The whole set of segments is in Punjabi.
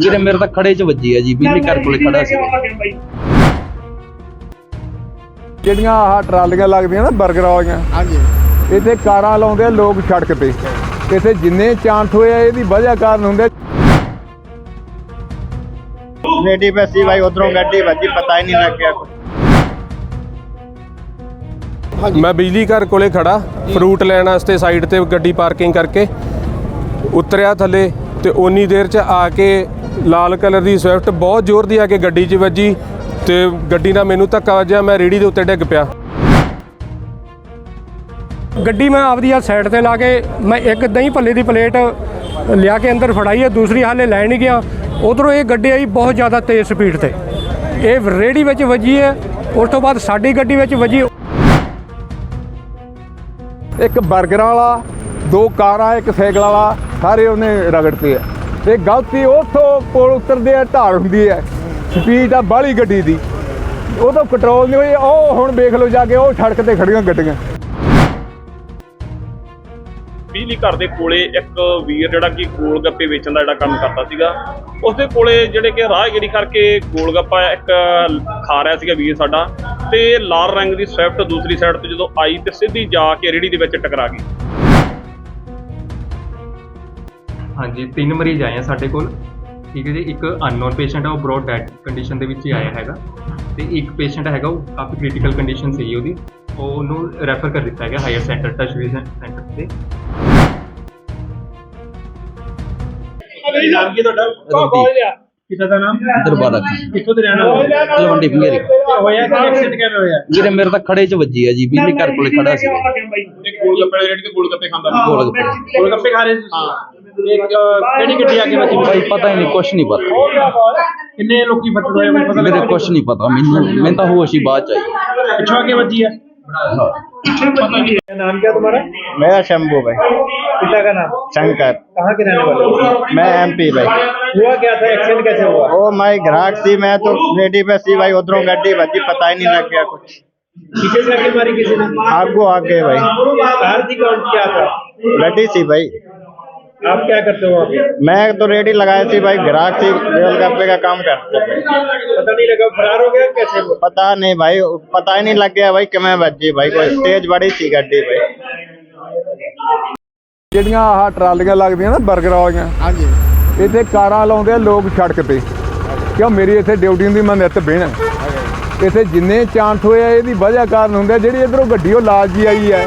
ਜਿਹਦੇ ਮੇਰੇ ਤਾਂ ਖੜੇ 'ਚ ਵੱਜੀ ਆ ਜੀ ਬਿਜਲੀ ਘਰ ਕੋਲੇ ਖੜਾ ਸੀ ਜਿਹੜੀਆਂ ਆਹ ਟਰਾਲੀਆਂ ਲੱਗਦੀਆਂ ਨਾ 버ਗਰ ਵਾਲੀਆਂ ਹਾਂਜੀ। ਇੱਥੇ ਕਾਰਾਂ ਲਾਉਂਦੇ ਆ ਲੋਕ ਸੜਕ ਤੇ। ਇੱਥੇ ਜਿੰਨੇ ਚਾਂਟ ਹੋਏ ਆ ਇਹਦੀ ਵਜ੍ਹਾ ਕਾਰਨ ਹੁੰਦੇ रेडी पे सी भाई उधरों गड्डी बची पता ही नहीं ਮੈਂ ਬਿਜਲੀ ਘਰ ਕੋਲੇ ਖੜਾ ਫਰੂਟ ਲੈਣ ਵਾਸਤੇ ਸਾਈਡ ਤੇ ਗੱਡੀ ਪਾਰਕਿੰਗ ਕਰਕੇ। ਉਤਰਿਆ ਥੱਲੇ ਤੇ ਓਨੀ ਦੇਰ ਚ ਆ ਕੇ ਲਾਲ ਕਲਰ ਦੀ ਸਵਿਫਟ ਬਹੁਤ ਜ਼ੋਰ ਦੀ ਆ ਕੇ ਗੱਡੀ 'ਚ ਵੱਜੀ ਤੇ ਗੱਡੀ ਨਾਲ ਮੈਨੂੰ ਧੱਕਾ ਵੱਜਿਆ, ਮੈਂ ਰੇੜੀ ਦੇ ਉੱਤੇ ਡਿੱਗ ਪਿਆ। ਗੱਡੀ ਮੈਂ ਆਪਦੀ ਆ ਸਾਈਡ ਤੇ ਲਾ ਕੇ ਮੈਂ ਇੱਕ ਦਹੀਂ ਭੱਲੇ ਦੀ ਪਲੇਟ ਲਿਆ ਕੇ ਅੰਦਰ ਫੜਾਈ ਹੈ ਦੂਸਰੀ ਹਾਲੇ ਲੈ ਨਹੀਂ ਗਿਆ। ਉਧਰੋਂ ਇਹ ਗੱਡੀ ਆਈ ਬਹੁਤ ਜ਼ਿਆਦਾ ਤੇਜ਼ ਸਪੀਡ ਤੇ। ਇਹ ਰੇੜੀ ਵਿੱਚ ਵੱਜੀ ਹੈ, ਉਸ ਤੋਂ ਬਾਅਦ ਸਾਡੀ ਗੱਡੀ ਵਿੱਚ ਵੱਜੀ। ਇੱਕ 버ਗਰ ਵਾਲਾ, ਦੋ ਕਾਰਾਂ, ਇੱਕ ਸਾਈਕਲ ਵਾਲਾ, ਸਾਰੇ ਉਹਨੇ ਰਗੜਤੇ ਆ। ਤੇ ਗਲਤੀ ਉਥੋਂ ਕੋਲ ਉਤਰਦੇ ਆ ਢਾਲ ਹੁੰਦੀ ਹੈ। ਸਪੀਡ ਆ ਬਾਹਲੀ ਗੱਡੀ ਦੀ। ਉਹ ਤਾਂ ਕੰਟਰੋਲ ਨਹੀਂ ਹੋਈ, ਉਹ ਹੁਣ ਵੇਖ ਲਓ ਜਾ ਕੇ, ਉਹ ਸੜਕ ਤੇ ਖੜੀਆਂ ਗੱਡੀਆਂ। ਬਿਜਲੀ ਘਰ ਦੇ ਕੋਲੇ ਇੱਕ ਵੀਰ ਜਿਹੜਾ ਕਿ ਗੋਲ ਗੱਪੇ ਵੇਚਣ ਦਾ ਜਿਹੜਾ ਕੰਮ ਕਰਦਾ ਸੀਗਾ, ਉਸਦੇ ਕੋਲੇ ਜਿਹੜੇ ਕਿ ਰਾਹਗੀਰੀ ਕਰਕੇ ਗੋਲ ਗੱਪਾ ਇੱਕ ਖਾ ਰਿਹਾ ਸੀਗਾ ਵੀਰ ਸਾਡਾ, ਤੇ ਲਾਲ ਰੰਗ ਦੀ ਸਵਿਫਟ ਦੂਸਰੀ ਸਾਈਡ ਤੋਂ ਜਦੋਂ ਆਈ ਤੇ ਸਿੱਧੀ ਜਾ ਕੇ ਰੇੜੀ ਦੇ ਵਿੱਚ ਟਕਰਾ ਗਈ। ਹਾਂਜੀ ਤਿੰਨ ਮਰੀਜ਼ ਆਏ ਆ ਸਾਡੇ ਕੋਲ। ਠੀਕ ਹੈ ਜੀ ਇੱਕ ਅਨਨੋਨ ਪੇਸ਼ੈਂਟ ਹੈ ਉਹ ਬ੍ਰੌਡ ਡੈਡ ਕੰਡੀਸ਼ਨ ਦੇ ਵਿੱਚ ਹੀ ਆਇਆ ਹੈਗਾ। ਤੇ ਇੱਕ ਪੇਸ਼ੈਂਟ ਹੈਗਾ ਉਹ ਕਾਫੀ ਕ੍ਰਿਟੀਕਲ ਕੰਡੀਸ਼ਨ ਸੀ ਉਹਦੀ। ਉਹ ਉਹਨੂੰ ਰੈਫਰ ਕਰ ਦਿੱਤਾ ਗਿਆ higher centre touch vision centre ਤੇ। ਨਾਮ ਕੀ ਤੁਹਾਡਾ? ਪਿਤਾ ਦਾ ਨਾਮ? ਦਰਬਾਰਾ। ਕਿੱਥੋਂ ਦੇ ਰਹਿਣ ਵਾਲੇ? ਤਲਵੰਡੀ ਫਿੰਗੇਰੀ ਹੋਇਆ ਕਿ ਐਕਸੀਡੈਂਟ ਕਿਵੇਂ ਹੋਇਆ? ਵੀਰੇ ਮੇਰੇ ਤਾਂ ਖੜੇ 'ਚ ਵੱਜੀ ਆ ਜੀ ਬਿਜਲੀ ਘਰ ਕੋਲੇ ਖੜਾ ਸੀ। ਗੋਲ ਗੱਪੇ ਰੇੜੀ ਤੇ ਗੋਲ ਗੱਪੇ ਖਾਂਦਾ। ਗੋਲ ਗੱਪੇ ਖਾ ਰਹੇ ਸੀ ਹਾਂ। ਇੱਕ ਕਿਹੜੀ ਗੱਡੀ ਆ ਕੇ ਵੱਜੀ ਭਾਈ ਪਤਾ ਹੀ ਨਹੀਂ ਕੁਛ ਨਹੀਂ ਪਤਾ ਕਿੰਨੇ ਲੋਕੀ ਫੱਟੜ ਹੋਏ ਮੈਨੂੰ ਪਤਾ ਵੀਰੇ ਕੁਛ ਨਹੀਂ ਪਤਾ ਮੈਨੂੰ ਮੈਨੂੰ ਤਾਂ ਹੋਸ਼ ਹੀ ਬਾਅਦ 'ਚ ਆਈ ਪਿੱਛੋਂ ਆ ਕੇ ਵੱਜੀ ਹੈ ਹਾਂ नाम क्या तुम्हारा मेरा शंभू भाई पिता का नाम शंकर कहाँ के रहने वाले हो? मैं एमपी भाई हुआ क्या था एक्सीडेंट कैसे हुआ ओ मैं ग्राहक सी मैं तो रेडी पे सी भाई उधरों गड्डी बजी पता ही नहीं लग गया कुछ पीछे से आके मारी किसी ने आगू आगे भाई कार थी कौन क्या था गड्डी सी भाई आप क्या करते हो आगे? मैं तो रेडी लगाई थी भाई ग्राहक थी गोलगप्पे का काम करते पता नहीं लगा फरार हो गया कैसे पता नहीं भाई पता ही नहीं लग गया भाई कि मैं बची ਭਾਈ ਕੋਈ ਤੇਜ਼ ਬੜੀ ਸੀ ਗੱਡੀ ਭਾਈ ਜਿਹੜੀਆਂ ਆਹ ਟਰਾਲੀਆਂ ਲੱਗਦੀਆਂ ਨਾ 버ਗਰ ਵਾਲੀਆਂ ਹਾਂਜੀ। ਇੱਥੇ ਕਾਰਾਂ ਲਾਉਂਦੇ ਲੋਕ ਸੜਕ ਤੇ। ਕਿਉਂ ਮੇਰੀ ਇੱਥੇ ਡਿਊਟੀ ਹੁੰਦੀ ਮੈਂ ਨਿੱਤ ਇੱਥੇ ਜਿੰਨੇ ਚਾਂਸ ਹੋਏ ਆ ਇਹਦੀ ਵਜ੍ਹਾ ਕਾਰਨ ਹੁੰਦਾ ਜਿਹੜੀ ਇਧਰੋਂ ਗੱਡੀ ਉਹ ਲਾਜ ਆਈ ਹੈ।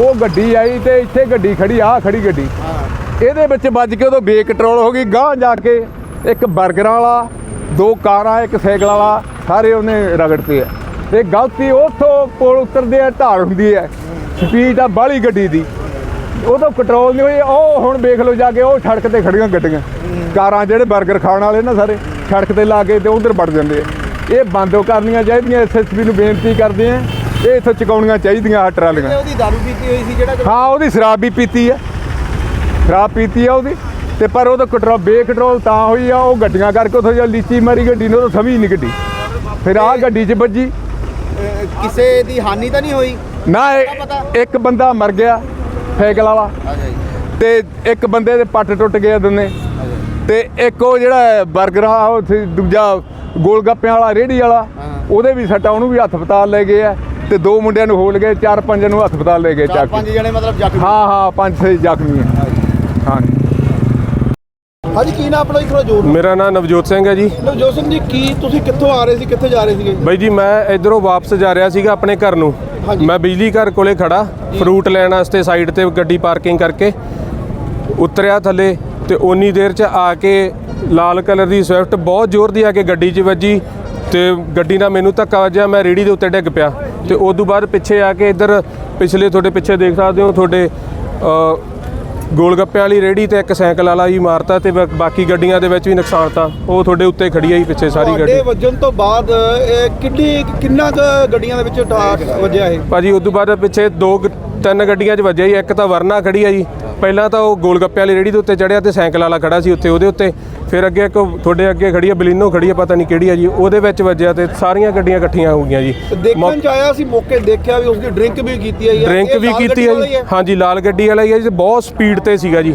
ਉਹ ਗੱਡੀ ਆਈ ਤੇ ਇੱਥੇ ਗੱਡੀ ਖੜੀ ਆ ਖੜੀ ਗੱਡੀ। ਇਹਦੇ ਵਿੱਚ ਵੱਜ ਕੇ ਉਦੋਂ ਬੇਕੰਟਰੋਲ ਹੋ ਗਈ ਗਾਂਹ ਜਾ ਕੇ ਇੱਕ 버ਗਰ ਵਾਲਾ ਦੋ ਕਾਰਾਂ ਇੱਕ ਸਾਈਕਲ ਵਾਲਾ ਸਾਰੇ ਉਹਨੇ ਰਗੜਤੇ ਆ। ਤੇ ਗਲਤੀ ਉੱਥੋਂ ਕੋਲ ਉਤਰਦੇ ਆ ਢਾਲ ਹੁੰਦੀ ਹੈ ਸਪੀਡ ਆ ਬਾਹਲੀ ਗੱਡੀ ਦੀ। ਉਹ ਤਾਂ ਕੰਟਰੋਲ ਨਹੀਂ ਹੋਈ ਉਹ ਹੁਣ ਵੇਖ ਲਓ ਜਾ ਕੇ ਉਹ ਸੜਕ ਤੇ ਖੜੀਆਂ ਗੱਡੀਆਂ। ਕਾਰਾਂ ਜਿਹੜੇ 버ਗਰ ਖਾਣ ਵਾਲੇ ਨਾ ਸਾਰੇ ਸੜਕ ਤੇ ਲਾ ਕੇ ਤੇ ਉਧਰ ਵੜ ਜਾਂਦੇ ਆ। ਇਹ ਬੰਦੋ ਕਰਨੀਆਂ ਚਾਹੀਦੀਆਂ ਐਸਐਸਪੀ ਨੂੰ ਬੇਨਤੀ ਕਰਦੇ ਆ ਇਹ ਇੱਥੋਂ ਚੁਕਾਉਣੀਆਂ ਚਾਹੀਦੀਆਂ ਆਹ ਟਰਾਲੀਆਂ। ਉਹਦੀ ਦਾਰੂ ਪੀਤੀ ਹੋਈ ਸੀ ਜਿਹੜਾ ਹਾਂ ਉਹਦੀ ਸ਼ਰਾਬ ਵੀ ਪੀਤੀ ਆ। ਸ਼ਰਾਬ ਪੀਤੀ ਆ ਉਹਦੀ ਤੇ ਪਰ ਉਹਦਾ ਕੰਟਰੋਲ ਬੇਕੰਟਰੋਲ ਤਾਂ ਹੋਈ ਆ ਉਹ ਗੱਡੀਆਂ ਕਰਕੇ ਉਥੋਂ ਜਾਂ ਲੀਚੀ ਮਾਰੀ ਗੱਡੀ ਨੂੰ ਉਹ ਸਮਝ ਨਹੀਂ ਗੱਡੀ। ਫਿਰ ਆਹ ਗੱਡੀ 'ਚ ਵੱਜੀ। ਕਿਸੇ ਦੀ ਹਾਨੀ ਤਾਂ ਨਹੀਂ ਹੋਈ? ਨਾ ਇੱਕ ਬੰਦਾ ਮਰ ਗਿਆ ਸਾਈਕਲ ਵਾਲਾ ਤੇ ਇੱਕ ਬੰਦੇ ਦੇ ਪੱਟ ਟੁੱਟ ਗਏ ਦੋਨੇ। ਤੇ ਇੱਕ ਉਹ ਜਿਹੜਾ 버ਗਰ ਆ ਉਹ ਸੀ ਦੂਜਾ ਗੋਲ ਗੱਪਿਆਂ ਵਾਲਾ ਰੇੜੀ ਵਾਲਾ ਉਹਦੇ ਵੀ ਸੱਟਾ ਉਹਨੂੰ ਵੀ ਹਸਪਤਾਲ ਲੈ ਗਏ ਆ। ਤੇ ਦੋ ਮੁੰਡਿਆਂ ਨੂੰ ਹੋਲ ਗਏ ਚਾਰ ਪੰਜ ਨੂੰ ਹਸਪਤਾਲ ਲੈ ਗਏ ਚਾਰ ਪੰਜ। ਜਣੇ ਮਤਲਬ ਜ਼ਖਮੀ। ਹਾਂ ਹਾਂ ਪੰਜ ਛੇ ਜ਼ਖਮੀ ਆ। ਹਾਂ। ਹਾਂਜੀ ਕੀ ਨਾ ਆਪਣਾ ਇਕਰੋ ਜੋਰ ਮੇਰਾ ਨਾਮ ਨਵਜੋਤ ਸਿੰਘ ਹੈ ਜੀ। ਨਵਜੋਤ ਸਿੰਘ ਜੀ ਕੀ ਤੁਸੀਂ ਕਿੱਥੋਂ ਆ ਰਹੇ ਸੀ ਕਿੱਥੇ ਜਾ ਰਹੇ ਸੀਗੇ? ਬਾਈ ਜੀ ਮੈਂ ਇਧਰੋਂ ਵਾਪਸ ਜਾ ਰਿਹਾ ਸੀਗਾ ਆਪਣੇ ਘਰ ਨੂੰ। ਮੈਂ ਬਿਜਲੀ ਘਰ ਕੋਲੇ ਖੜਾ ਫਰੂਟ ਲੈਣ ਵਾਸਤੇ ਸਾਈਡ ਤੇ ਗੱਡੀ ਪਾਰਕਿੰਗ ਕਰਕੇ ਉਤਰਿਆ ਥੱਲੇ ਤੇ ਓਨੀ ਦੇਰ ਚ ਆ ਕੇ ਲਾਲ ਕਲਰ ਦੀ ਸਵਿਫਟ ਬਹੁਤ ਜ਼ੋਰ ਦੀ ਆ ਕੇ ਗੱਡੀ 'ਚ ਵੱਜੀ ਤੇ ਗੱਡੀ ਨਾਲ ਮੈਨੂੰ ਧੱਕਾ ਵੱਜਿਆ ਮੈਂ ਰੇੜੀ ਦੇ ਉੱਤੇ ਡਿੱਗ ਪਿਆ ਤੇ ਉਸ ਤੋਂ ਬਾਅਦ ਪਿੱਛੇ ਆ ਕੇ ਇੱਧਰ ਪਿਛਲੇ ਤੁਹਾਡੇ ਪਿੱਛੇ ਦੇਖ ਸਕਦੇ ਹੋ ਤੁਹਾਡੇ ਗੋਲ ਗੱਪੇ ਵਾਲੀ ਰੇੜੀ ਤੇ ਇੱਕ ਸਾਈਕਲ ਵਾਲਾ ਹੀ ਮਾਰਤਾ ਤੇ ਬਾ- ਬਾਕੀ ਗੱਡੀਆਂ ਦੇ ਵਿੱਚ ਵੀ ਨੁਕਸਾਨ ਤਾਂ। ਉਹ ਤੁਹਾਡੇ ਉੱਤੇ ਖੜੀ ਆਈ ਪਿੱਛੇ ਸਾਰੀ ਗੱਡੀ। ਤੁਹਾਡੇ ਵੱਜਣ ਤੋਂ ਬਾਅਦ ਇਹ ਕਿੰਨੀ ਕਿੰਨਾ ਕੁ ਗੱਡੀਆਂ ਦੇ ਵਿੱਚ ਟਾਕ ਵੱਜਿਆ ਇਹ? ਭਾਜੀ ਉਸ ਤੋਂ ਬਾਅਦ ਪਿੱਛੇ ਦੋ ਗ- ਤਿੰਨ ਗੱਡੀਆਂ 'ਚ ਵੱਜਿਆ ਜੀ ਇੱਕ ਤਾਂ ਵਰਨਾ ਖੜੀ ਆ ਜੀ। ਪਹਿਲਾਂ ਤਾਂ ਉਹ ਗੋਲ ਗੱਪੇ ਵਾਲੀ ਰੇੜੀ ਦੇ ਉੱਤੇ ਚੜਿਆ ਤੇ ਸਾਈਕਲ ਵਾਲਾ ਖੜਾ ਸੀ ਉੱਤੇ ਉਹਦੇ ਉੱਤੇ ਫਿਰ ਅੱਗੇ ਇੱਕ ਤੁਹਾਡੇ ਅੱਗੇ ਖੜੀ ਆ ਬਲੀਨੋ ਖੜੀ ਆ ਪਤਾ ਨਹੀਂ ਕਿਹੜੀ ਆ ਜੀ ਉਹਦੇ ਵਿੱਚ ਵੱਜਿਆ ਤੇ ਸਾਰੀਆਂ ਗੱਡੀਆਂ ਇਕੱਠੀਆਂ ਹੋ ਗਈਆਂ ਜੀ। ਦੇਖਣ ਚ ਆਇਆ ਸੀ ਮੌਕੇ ਦੇਖਿਆ ਵੀ ਉਸਦੀ ਡਰਿੰਕ ਵੀ ਕੀਤੀ ਹੈ ਡਰਿੰਕ ਵੀ ਕੀਤੀ ਆ ਜੀ। ਹਾਂਜੀ ਲਾਲ ਗੱਡੀ ਵਾਲਾ ਹੀ ਆ ਜੀ ਬਹੁਤ ਸਪੀਡ ਤੇ ਸੀਗਾ ਜੀ।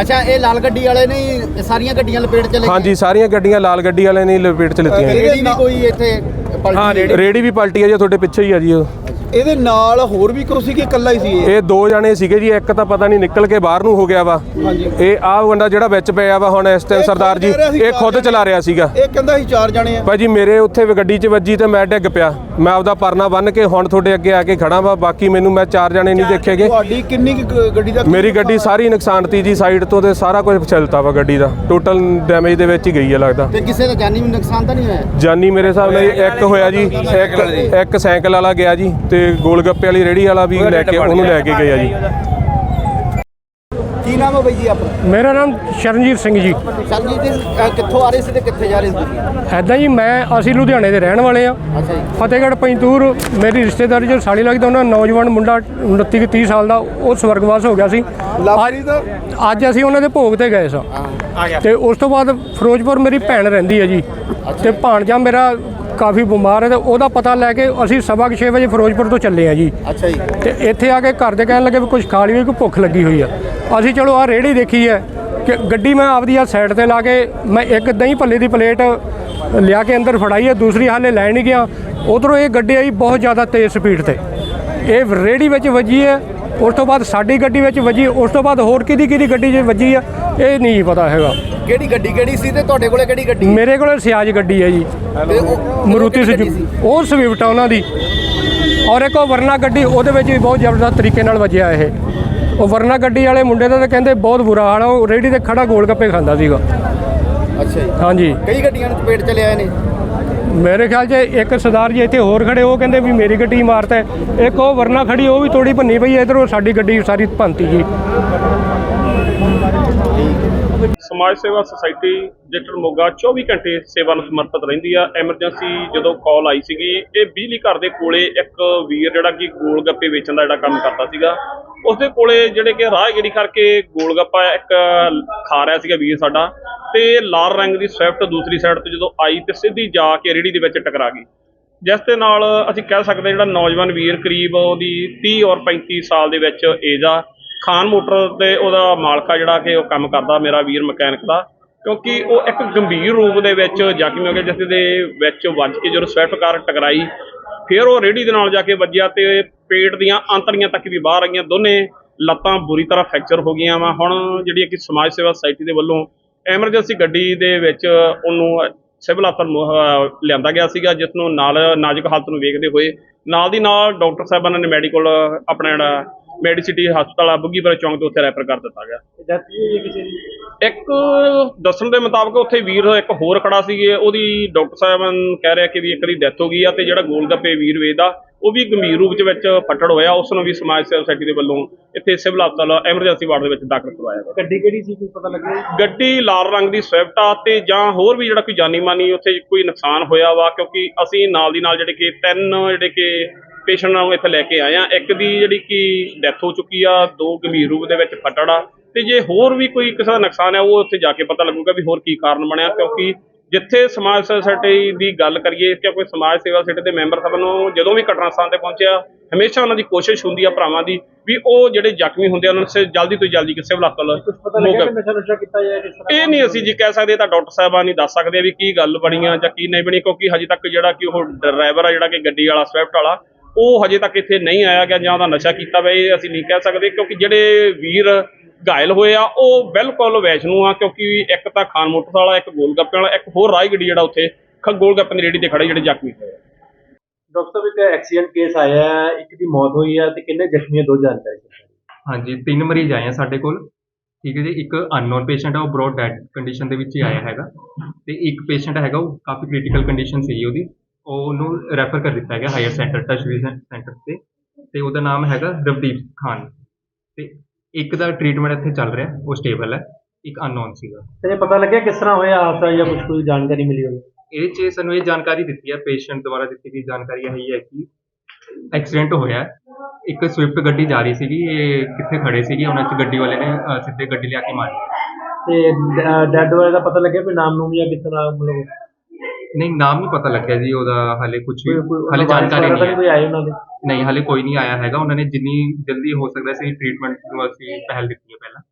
ਅੱਛਾ ਇਹ ਲਾਲ ਗੱਡੀ ਵਾਲੇ ਨੇ ਹੀ ਸਾਰੀਆਂ ਗੱਡੀਆਂ ਲਪੇਟ ਚ ਲੈ ਹਾਂਜੀ ਸਾਰੀਆਂ ਗੱਡੀਆਂ ਲਾਲ ਗੱਡੀ ਵਾਲਿਆਂ ਨੇ ਲਪੇਟ ਚ ਲਿੱਤੀਆਂ। ਰੇੜੀ ਵੀ ਕੋਈ ਇੱਥੇ ਪਲਟੀ ਹਾਂ ਰੇੜੀ ਵੀ ਪਲਟੀ ਹੈ ਜੀ ਤੁਹਾਡੇ ਪਿੱਛੇ ਹੀ ਆ ਜੀ ਉਹ। ਇਹਦੇ ਨਾਲ ਹੋਰ ਵੀ ਕੋਈ ਸੀ ਕਿ ਇਕੱਲਾ ਹੀ ਸੀ ਇਹ? ਇਹ ਦੋ ਜਣੇ ਸੀਗੇ ਜੀ ਇੱਕ ਤਾਂ ਪਤਾ ਨਹੀਂ ਨਿਕਲ ਕੇ ਬਾਹਰ ਨੂੰ ਹੋ ਗਿਆ ਵਾ। ਹਾਂਜੀ। ਇਹ ਆਹ ਬੰਦਾ ਜਿਹੜਾ ਵਿੱਚ ਪਿਆ ਵਾ ਹੁਣ ਇਸ ਟਾਈਮ ਇਹ ਸਰਦਾਰ ਜੀ ਖੁਦ ਕਹਿ ਰਿਹਾ ਸੀ ਇਹ ਖੁਦ ਚਾਰ ਚਲਾ ਰਿਹਾ ਸੀਗਾ। ਇਹ ਕਹਿੰਦਾ ਸੀ ਚਾਰ ਜਣੇ ਆ। ਭਾਜੀ ਮੇਰੇ ਉੱਥੇ ਵੀ ਗੱਡੀ 'ਚ ਵੱਜੀ ਤੇ ਮੈਂ ਡਿੱਗ ਪਿਆ। ਮੈਂ ਆਪਦਾ ਪਰਨਾ ਬੰਨ ਕੇ ਹੁਣ ਤੁਹਾਡੇ ਅੱਗੇ ਆ ਕੇ ਖੜਾ ਵਾ ਬਾਕੀ ਮੈਨੂੰ ਮੈਂ ਚਾਰ ਜਣੇ ਨਹੀਂ ਦੇਖੇਗੇ। ਤੁਹਾਡੀ ਕਿੰਨੀ ਕੁ ਗ- ਗੱਡੀ ਦਾ ਮੇਰੀ ਗੱਡੀ ਸਾਰੀ ਨੁਕਸਾਨਤੀ ਜੀ ਸਾਈਡ ਤੋਂ ਤੇ ਸਾਰਾ ਕੁਝ ਛਿਲਤਾ ਵਾ ਗੱਡੀ ਦਾ। ਟੋਟਲ ਡੈਮੇਜ ਦੇ ਵਿੱਚ ਹੀ ਗਈ ਹੈ ਲੱਗਦਾ। ਤੇ ਕਿਸੇ ਦਾ ਜਾਨੀ ਨੁਕਸਾਨ ਤਾਂ ਨਹੀਂ ਹੋਇਆ? ਜਾਨੀ ਮੇਰੇ ਹਿਸਾਬ ਨਾਲ ਇੱਕ ਹੋਇਆ ਜੀ ਇੱਕ ਇੱਕ ਸਾਈਕਲ ਵਾਲਾ ਗਿਆ ਜੀ ਤੇ ਗੋਲ ਗੱਪੇ ਵਾਲੀ ਰੇੜੀ ਵਾਲਾ ਵੀ ਲੈ ਕੇ ਉਹਨੂੰ ਲੈ ਕੇ ਗਿਆ ਜੀ। ਕੀ ਨਾਮ ਹੈ ਬਾਈ ਜੀ ਆਪਣਾ? ਮੇਰਾ ਨਾਮ ਸ਼ਰਨਜੀਤ ਸਿੰਘ ਜੀ। ਅ, ਕਿੱਥੋਂ ਆ ਰਹੇ ਸੀ ਤੇ ਕਿੱਥੇ ਜਾ ਰਹੇ ਸੀ ਐਦਾਂ ਜੀ ਮੈਂ ਅਸੀਂ ਲੁਧਿਆਣੇ ਦੇ ਰਹਿਣ ਵਾਲੇ ਆ। ਅੱਛਾ ਜੀ। ਫਤਿਹਗੜ੍ਹ ਪੈਂਤੂਰ ਮੇਰੀ ਰਿਸ਼ਤੇਦਾਰੀ ਜੋ ਸਾਲੀ ਲੱਗਦਾ ਉਹਨਾਂ ਨੌਜਵਾਨ ਮੁੰਡਾ 29 ਕੁ 30 ਸਾਲ ਦਾ ਉਹ ਸਵਰਗਵਾਸ ਹੋ ਗਿਆ ਸੀ। ਅੱਜ ਅਸੀਂ ਉਹਨਾਂ ਦੇ ਭੋਗ ਤੇ ਗਏ ਸਾਂ। ਤੇ ਉਸ ਤੋਂ ਬਾਅਦ ਫਿਰੋਜ਼ਪੁਰ ਮੇਰੀ ਭੈਣ ਰਹਿੰਦੀ ਹੈ ਜੀ। ਤੇ ਭਾਣਜਾ ਮੇਰਾ ਕਾਫੀ ਬਿਮਾਰ ਹੈ ਤੇ ਉਹਦਾ ਪਤਾ ਲੈ ਕੇ ਅਸੀਂ ਸਵਾ ਕੁ ਛੇ ਵਜੇ ਫਿਰੋਜ਼ਪੁਰ ਤੋਂ ਚੱਲੇ ਆ ਜੀ। ਅੱਛਾ ਜੀ। ਤੇ ਇੱਥੇ ਆ ਕੇ ਘਰ ਦੇ ਕਹਿਣ ਲੱਗੇ ਵੀ ਕੁਝ ਖਾ ਲਈਏ ਕੋਈ ਭੁੱਖ ਲੱਗੀ ਹੋਈ ਆ। ਅਸੀਂ ਚਲੋ ਆ ਰੇੜੀ ਦੇਖੀ ਹੈ ਕਿ ਗੱਡੀ ਮੈਂ ਆਪਦੀ ਆ ਸਾਈਡ ਤੇ ਲਾ ਕੇ ਮੈਂ ਇੱਕ ਦਹੀਂ ਭੱਲੇ ਦੀ ਪਲੇਟ ਲਿਆ ਕੇ ਅੰਦਰ ਫੜਾਈ ਹੈ ਦੂਸਰੀ ਹਾਲੇ ਲੈਣ ਨਹੀਂ ਗਿਆ। ਉਧਰੋਂ ਇਹ ਗੱਡੀ ਆਈ ਬਹੁਤ ਜ਼ਿਆਦਾ ਤੇਜ਼ ਸਪੀਡ ਤੇ। ਇਹ ਰੇੜੀ ਵਿੱਚ ਵੱਜੀ ਹੈ ਉਸ ਤੋਂ ਬਾਅਦ ਸਾਡੀ ਗੱਡੀ ਵਿੱਚ ਵੱਜੀ ਉਸ ਤੋਂ ਬਾਅਦ ਹੋਰ ਕਿਹਦੀ ਕਿਹਦੀ ਗੱਡੀ 'ਚ ਵੱਜੀ ਆ ਇਹ ਨਹੀਂ ਪਤਾ ਹੈਗਾ। ਕਿਹੜੀ ਗੱਡੀ ਕਿਹੜੀ ਸੀ ਤੇ ਤੁਹਾਡੇ ਕੋਲੇ ਕਿਹੜੀ ਗੱਡੀ? ਮੇਰੇ ਕੋਲ ਸਿਆਜ ਗੱਡੀ ਹੈ ਜੀ। ਤੇ ਉਹ- ਮਰੂਤੀ ਕਿਹੜੀ ਗੱਡੀ ਉਹ ਸਵਿਫਟ ਆ ਉਹਨਾਂ ਦੀ। ਔਰ ਇੱਕ ਉਹ ਵਰਨਾ ਗੱਡੀ ਉਹਦੇ ਵਿੱਚ ਵੀ ਬਹੁਤ ਜ਼ਬਰਦਸਤ ਤਰੀਕੇ ਨਾਲ ਵੱਜਿਆ ਇਹ। ਉਹ ਵਰਨਾ ਗੱਡੀ ਵਾਲੇ ਮੁੰਡੇ ਦਾ ਤਾਂ ਕਹਿੰਦੇ ਬਹੁਤ ਬੁਰਾ ਹਾਲ ਆ ਉਹ ਰੇੜੀ ਤੇ ਖੜਾ ਗੋਲ ਗੱਪੇ ਖਾਂਦਾ ਸੀਗਾ। ਅੱਛਾ ਜੀ। ਹਾਂਜੀ। ਕਈ ਗੱਡੀਆਂ ਨੂੰ ਚਪੇਟ ਚਲੇ ਆਏ ਨੇ। ਮੇਰੇ ਖਿਆਲ 'ਚ ਇੱਕ ਸਰਦਾਰ ਜੀ ਇੱਥੇ ਹੋਰ ਖੜੇ, ਉਹ ਕਹਿੰਦੇ ਵੀ ਮੇਰੀ ਗੱਡੀ ਮਾਰਤਾ ਹੈ। ਇੱਕ ਉਹ ਵਰਨਾ ਖੜੀ, ਉਹ ਵੀ ਤੋੜੀ ਭੰਨੀ ਪਈ ਇਧਰੋਂ ਸਾਡੀ ਗੱਡੀ ਸਾਰੀ ਭੰਤੀ ਜੀ ਸਮਾਜ ਸੇਵਾ ਸੁਸਾਇਟੀ ਜੱਟਰ ਮੋਗਾ 24 ਘੰਟੇ ਸੇਵਾ ਨੂੰ ਸਮਰਪਿਤ ਰਹਿੰਦੀ ਆ। ਐਮਰਜੈਂਸੀ ਜਦੋਂ ਕਾਲ ਆਈ ਸੀਗੀ, ਇਹ ਬਿਜਲੀ ਘਰ ਦੇ ਕੋਲੇ ਇੱਕ ਵੀਰ ਜਿਹੜਾ ਕਿ ਗੋਲ ਗੱਪੇ ਵੇਚਣ ਦਾ ਜਿਹੜਾ ਕੰਮ ਕਰਦਾ ਸੀਗਾ, ਉਸਦੇ ਕੋਲੇ ਜਿਹੜੇ ਕਿ ਰਾਹਗੀਰੀ ਕਰਕੇ ਗੋਲ ਗੱਪਾ ਇੱਕ ਖਾ ਰਿਹਾ ਸੀਗਾ ਵੀਰ ਸਾਡਾ ਤੇ ਲਾਲ ਰੰਗ ਦੀ ਸਵਿਫਟ ਦੂਸਰੀ ਸਾਈਡ ਤੋਂ ਜਦੋਂ ਆਈ ਤੇ ਸਿੱਧੀ ਜਾ ਕੇ ਰੇੜੀ ਦੇ ਵਿੱਚ ਟਕਰਾ ਗਈ। ਜਿਸ ਦੇ ਨਾਲ ਅਸੀਂ ਕਹਿ ਸਕਦੇ ਜਿਹੜਾ ਨੌਜਵਾਨ ਵੀਰ ਕਰੀਬ ਉਹਦੀ 30 ਔਰ 35 ਸਾਲ ਦੇ ਵਿੱਚ ਏਜ ਆ ਖਾਨ ਮੋਟਰ ਤੇ ਉਹਦਾ ਮਾਲਕਾ ਜਿਹੜਾ ਕਿ ਉਹ ਕੰਮ ਕਰਦਾ, ਮੇਰਾ ਵੀਰ ਮਕੈਨਿਕ ਦਾ। ਕਿਉਂਕਿ ਉਹ ਇੱਕ ਗੰਭੀਰ ਰੂਪ ਦੇ ਵਿੱਚ ਜ਼ਖਮੀ ਹੋ ਗਿਆ, ਜਿਸ ਦੇ ਵਿੱਚ ਵੱਜ ਕੇ ਜਦੋਂ ਸਵਿਫਟ ਕਾਰ ਟਕਰਾਈ, ਫਿਰ ਉਹ ਰੇੜੀ ਦੇ ਨਾਲ ਜਾ ਕੇ ਵੱਜਿਆ ਤੇ ਪੇਟ ਦੀਆਂ ਆਂਤੜੀਆਂ ਤੱਕ ਵੀ ਬਾਹਰ ਆਈਆਂ। ਦੋਨੇ ਲੱਤਾਂ ਬੁਰੀ ਤਰ੍ਹਾਂ ਫ੍ਰੈਕਚਰ ਹੋ ਗਈਆਂ ਵਾ। ਹੁਣ ਜਿਹੜੀ ਕਿ ਸਮਾਜ ਸੇਵਾ ਸੁਸਾਇਟੀ ਦੇ ਵੱਲੋਂ ਐਮਰਜੈਂਸੀ ਗੱਡੀ ਦੇ ਵਿੱਚ ਉਹਨੂੰ ਸਿਵਲ ਹਸਪਤਾਲ ਲਿਆਂਦਾ ਗਿਆ ਸੀਗਾ, ਜਿਸ ਨੂੰ ਨਾਲ ਨਾਜ਼ੁਕ ਹਾਲਤ ਨੂੰ ਵੇਖਦੇ ਹੋਏ ਨਾਲ ਦੀ ਨਾਲ ਡਾਕਟਰ ਸਾਹਿਬਾਨਾਂ ਨੇ ਮੈਡੀਕਲ ਆਪਣਾ ਜਿਹੜਾ ਮੈਡੀਸਿਟੀ ਹਸਪਤਾਲ ਆ ਬੁੱਗੀਪੁਰ ਚੌਂਕ ਤੋਂ ਉੱਥੇ ਰੈਫਰ ਕਰ ਦਿੱਤਾ ਗਿਆ। ਇੱਕ ਦੱਸਣ ਦੇ ਮੁਤਾਬਕ ਉੱਥੇ ਵੀਰ ਇੱਕ ਹੋਰ ਖੜਾ ਸੀਗੇ ਉਹਦੀ ਡਾਕਟਰ ਸਾਹਿਬਾਨ ਕਹਿ ਰਿਹਾ ਕਿ ਵੀ ਇੱਕ ਦੀ ਡੈਥ ਹੋ ਗਈ ਆ ਤੇ ਜਿਹੜਾ ਗੋਲ ਗੱਪੇ ਵੀਰ ਵੇਚਦਾ ਉਹ ਵੀ ਗੰਭੀਰ ਰੂਪ ਚ ਵਿੱਚ ਫੱਟੜ ਹੋਇਆ ਉਸ ਨੂੰ ਵੀ ਸਮਾਜ ਸੇਵਾ ਸੁਸਾਇਟੀ ਦੇ ਵੱਲੋਂ ਇੱਥੇ ਸਿਵਲ ਹਸਪਤਾਲ ਐਮਰਜੈਂਸੀ ਵਾਰਡ ਦੇ ਵਿੱਚ ਦਾਖਲ ਕਰਵਾਇਆ ਗਿਆ। ਗੱਡੀ ਕਿਹੜੀ ਸੀ? ਕੋਈ ਪਤਾ ਲੱਗਿਆ? ਗੱਡੀ ਲਾਲ ਰੰਗ ਦੀ ਸਵਿਫਟ ਆ ਤੇ ਜਾਂ ਹੋਰ ਵੀ ਜਿਹੜਾ ਕੋਈ ਜਾਨੀ ਮਾਨੀ ਉੱਥੇ ਕੋਈ ਨੁਕਸਾਨ ਹੋਇਆ ਵਾ ਕਿਉਂਕਿ ਅਸੀਂ ਨਾਲ ਦੀ ਨਾਲ ਜਿਹੜੇ ਕਿ ਤਿੰਨ ਜਿਹੜੇ ਕਿ ਪੇਸ਼ੈਂਟ ਨੂੰ ਇੱਥੇ ਲੈ ਕੇ ਆਏ ਆ ਇੱਕ ਦੀ ਜਿਹੜੀ ਕਿ ਡੈਥ ਹੋ ਚੁੱਕੀ ਆ ਦੋ ਗੰਭੀਰ ਰੂਪ ਦੇ ਵਿੱਚ ਫੱਟੜ ਆ। ਤੇ ਜੇ ਹੋਰ ਵੀ ਕੋਈ ਕਿਸੇ ਦਾ ਨੁਕਸਾਨ ਹੈ ਉਹ ਉੱਥੇ ਜਾ ਕੇ ਪਤਾ ਲੱਗੂਗਾ ਵੀ ਹੋਰ ਕੀ ਕਾਰਨ ਬਣਿਆ ਕਿਉਂਕਿ ਜਿੱਥੇ ਸਮਾਜ ਸੁਸਾਇਟੀ ਦੀ ਗੱਲ ਕਰੀਏ ਕਿ ਕੋਈ ਸਮਾਜ ਸੇਵਾ ਸੁਸਾਇਟੀ ਦੇ ਮੈਂਬਰ ਸਭ ਨੂੰ ਜਦੋਂ ਵੀ ਘਟਨਾ ਸਥਾਨ ਤੇ ਪਹੁੰਚਿਆ ਹਮੇਸ਼ਾ ਉਹਨਾਂ ਦੀ ਕੋਸ਼ਿਸ਼ ਹੁੰਦੀ ਆ ਭਰਾਵਾਂ ਦੀ ਵੀ ਉਹ ਜਿਹੜੇ ਜ਼ਖਮੀ ਹੁੰਦੇ ਆ ਉਹਨਾਂ ਨੂੰ ਜਲਦੀ ਤੋਂ ਜਲਦੀ ਕਿਸੇ ਹਸਪਤਾਲ ਮੋਗਾ ਨਸ਼ਾ ਨੁਸ਼ਾ ਕੀਤਾ ਕਿਸ ਇਹ ਨਹੀਂ ਅਸੀਂ ਜੀ ਕਹਿ ਸਕਦੇ ਤਾਂ ਡਾਕਟਰ ਸਾਹਿਬਾਨ ਹੀ ਦੱਸ ਸਕਦੇ ਵੀ ਕੀ ਗੱਲ ਬਣੀ ਆ ਜਾਂ ਕੀ ਨਹੀਂ ਬਣੀ ਕਿਉਂਕਿ ਹਜੇ ਤੱਕ ਜਿਹੜਾ ਕਿ ਉਹ ਡਰਾਈਵਰ ਆ ਜਿਹੜਾ ਕਿ ਗੱਡੀ ਵਾਲਾ ਸਵਿਫਟ ਵਾਲਾ ਉਹ ਹਜੇ ਤੱਕ ਇੱਥੇ ਨਹੀਂ ਆਇਆ ਗਿਆ ਜਾਂ ਉਹਦਾ ਨਸ਼ਾ ਕੀਤਾ ਵਾ ਇਹ ਅਸੀਂ ਨਹੀਂ ਕਹਿ ਸਕਦੇ ਕਿਉਂਕਿ ਜਿਹੜੇ ਵੀਰ ਘਾਇਲ ਹੋਏ ਆ ਉਹ ਬਿਲਕੁਲ ਵੈਸ਼ਨੂ ਆ ਕਿਉਂਕਿ ਇੱਕ ਤਾਂ ਖਾਨ ਮੋਟਰ ਵਾਲਾ ਇੱਕ ਗੋਲ ਗੱਪੇ ਵਾਲਾ ਇੱਕ ਹੋਰ ਰਾਹ ਗੱਡੀ ਜਿਹੜਾ ਉੱਥੇ ਖ- ਗੋਲ ਗੱਪੇ ਦੀ ਰੇੜੀ ਤੇ ਖੜੇ ਜਿਹੜੇ ਜ਼ਖਮੀ ਹੋਏ ਆ ਡਾਕਟਰ ਸਾਹਿਬ ਇੱਕ ਐਕਸੀਡੈਂਟ ਕੇਸ ਆਇਆ ਹੈ ਇੱਕ ਦੀ ਮੌਤ ਹੋਈ ਹੈ ਤੇ ਕਿੰਨੇ ਜ਼ਖਮੀ ਹੈ ਦੋ ਜਾਣਕਾਰੀ। ਹਾਂਜੀ ਤਿੰਨ ਮਰੀਜ਼ ਆਏ ਆ ਸਾਡੇ ਕੋਲ ਠੀਕ ਹੈ ਜੀ ਇੱਕ ਅਨਨੋਨ ਪੇਸ਼ੈਂਟ ਆ ਉਹ ਬ੍ਰੌਡ ਡੈਡ ਕੰਡੀਸ਼ਨ ਦੇ ਵਿੱਚ ਹੀ ਆਇਆ ਹੈਗਾ ਤੇ ਇੱਕ ਪੇਸ਼ੈਂਟ ਹੈਗਾ ਉਹ ਕਾਫੀ ਕ੍ਰਿਟੀਕਲ ਕੰਡੀਸ਼ਨ ਸੀ ਉਹਦੀ ਉਹ ਉਹਨੂੰ ਰੈਫਰ ਕਰ ਦਿੱਤਾ ਗਿਆ ਹਾਇਰ ਸੈਂਟਰ ਟਸ਼ਵੀ ਸੈਂਟਰ ਤੇ ਤੇ ਉਹਦਾ ਨਾਮ ਹੈਗਾ ਰਵਦੀਪ ਖਾਨ। ਤੇ ਇੱਕ ਦਾ ਟ੍ਰੀਟਮੈਂਟ ਇੱਥੇ ਚੱਲ ਰਿਹਾ ਉਹ ਸਟੇਬਲ ਹੈ ਇੱਕ ਅਨਨੋਨ ਸੀਗਾ। ਤੇ ਪਤਾ ਲੱਗਿਆ ਕਿਸ ਤਰ੍ਹਾਂ ਹੋਇਆ ਹਾਦਸਾ ਜਾਂ ਕੁਝ ਕੋਈ ਜਾਣਕਾਰੀ ਮਿਲੀ ਹੋਵੇ? ਇਹ 'ਚ ਸਾਨੂੰ ਇਹ ਜਾਣਕਾਰੀ ਦਿੱਤੀ ਹੈ ਪੇਸ਼ੈਂਟ ਦੁਆਰਾ ਦਿੱਤੀ ਗਈ ਜਾਣਕਾਰੀ ਇਹ ਹੈ ਕਿ ਐਕਸੀਡੈਂਟ ਹੋਇਆ। ਇੱਕ ਸਵਿਫਟ ਗੱਡੀ ਜਾ ਰਹੀ ਸੀਗੀ ਇਹ ਕਿੱਥੇ ਖੜੇ ਸੀਗੇ ਉਹਨਾਂ 'ਚ ਗੱਡੀ ਵਾਲੇ ਨੇ ਅ, ਸਿੱਧੇ ਗੱਡੀ ਲਿਆ ਕੇ ਮਾਰੀ। ਤੇ ਡੈਡ ਵਾਲੇ ਦਾ ਪਤਾ ਲੱਗਿਆ ਕੋਈ ਨਾਮ ਨੂਮ ਜਾਂ ਕਿਸ ਤਰ੍ਹਾਂ ਮਤਲਬ ਨਹੀਂ ਨਾਮ ਨਹੀਂ ਪਤਾ ਲੱਗਿਆ ਜੀ ਉਹਦਾ ਹਾਲੇ ਕੁਝ ਵੀ। ਕੋਈ- ਕੋਈ ਹਾਲੇ ਜਾਣਕਾਰੀ ਨਹੀਂ ਕੋਈ ਹੈ ਆਏ ਉਹਨਾਂ ਦੇ? ਨਹੀਂ ਹਾਲੇ ਕੋਈ ਨਹੀਂ ਆਇਆ ਹੈਗਾ। ਉਹਨਾਂ ਨੇ ਜਿੰਨੀ ਜਲਦੀ ਹੋ ਸਕਦਾ ਸੀ ਟ੍ਰੀਟਮੈਂਟ ਨੂੰ ਅਸੀਂ ਪਹਿਲ ਦਿੱਤੀ ਹੈ ਪਹਿਲਾਂ।